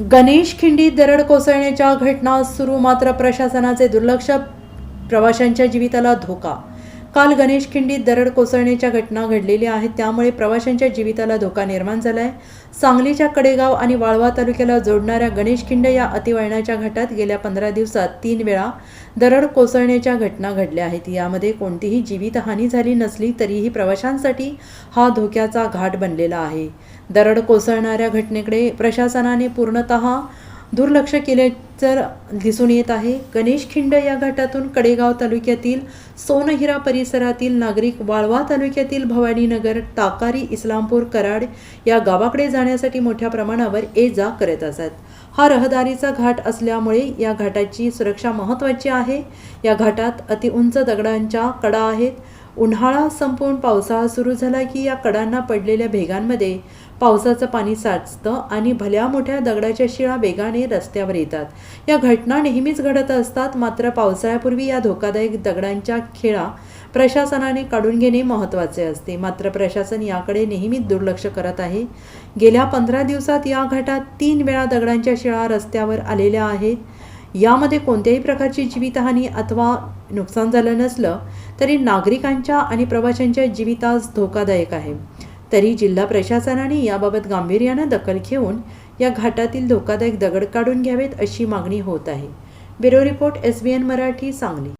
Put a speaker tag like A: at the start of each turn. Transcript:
A: गणेश खिंडीत दरड कोसळण्याच्या घटना सुरू मात्र प्रशासनाचे दुर्लक्ष प्रवाशांच्या जीविताला धोका काल गणेश खिंडीत दरड कोसळण्याच्या घटना घडलेल्या आहेत. त्यामुळे प्रवाशांच्या जीविताला धोका निर्माण झाला आहे सांगलीच्या कडेगाव आणि वाळवा तालुक्याला जोडणाऱ्या गणेश खिंड या अतिवळणाच्या घाटात गेल्या पंधरा दिवसात तीन वेळा दरड कोसळण्याच्या घटना घडल्या आहेत. यामध्ये कोणतीही जीवितहानी झाली नसली तरीही प्रवाशांसाठी हा धोक्याचा घाट बनलेला आहे. दरड कोसळणाऱ्या घटनेकडे प्रशासनाने पूर्णतः दुर्लक्ष केल्याचं दिसून येत आहे. गणेश खिंड या घाटातून कडेगाव तालुक्यातील सोनहिरा परिसरातील नागरिक वाळवा तालुक्यातील भवानीनगर ताकारी इस्लामपूर कराड या गावाकडे जाण्यासाठी मोठ्या प्रमाणावर ये जा करत असत. हा रहदारीचा घाट असल्यामुळे या घाटाची सुरक्षा महत्त्वाची आहे. या घाटात अतिउंच दगडांच्या कडा आहेत. उन्हाळा संपून पावसाळा सुरू झाला की या कडांना पडलेल्या भेगांमध्ये पावसाचं पाणी साचतं आणि भल्या मोठ्या दगडाच्या शिळा वेगाने रस्त्यावर येतात. या घटना नेहमीच घडत असतात मात्र पावसाळ्यापूर्वी या धोकादायक दगडांच्या खेळा प्रशासनाने काढून घेणे महत्त्वाचे असते. मात्र प्रशासन याकडे नेहमीच दुर्लक्ष करत आहे. गेल्या पंधरा दिवसात या घाटात तीन वेळा दगडांच्या शिळा रस्त्यावर आलेल्या आहेत. यामध्ये कोणत्याही प्रकारची जीवितहानी अथवा नुकसान झालं नसलं तरी नागरिकांच्या आणि प्रवाशांच्या जीवितास धोकादायक आहे. तरी जिल्हा प्रशासनाने याबाबत गांभीर्यानं दखल घेऊन या घाटातील धोकादायक दगड काढून घ्यावेत अशी मागणी होत आहे. Bureau report S B N Marathi Sangli.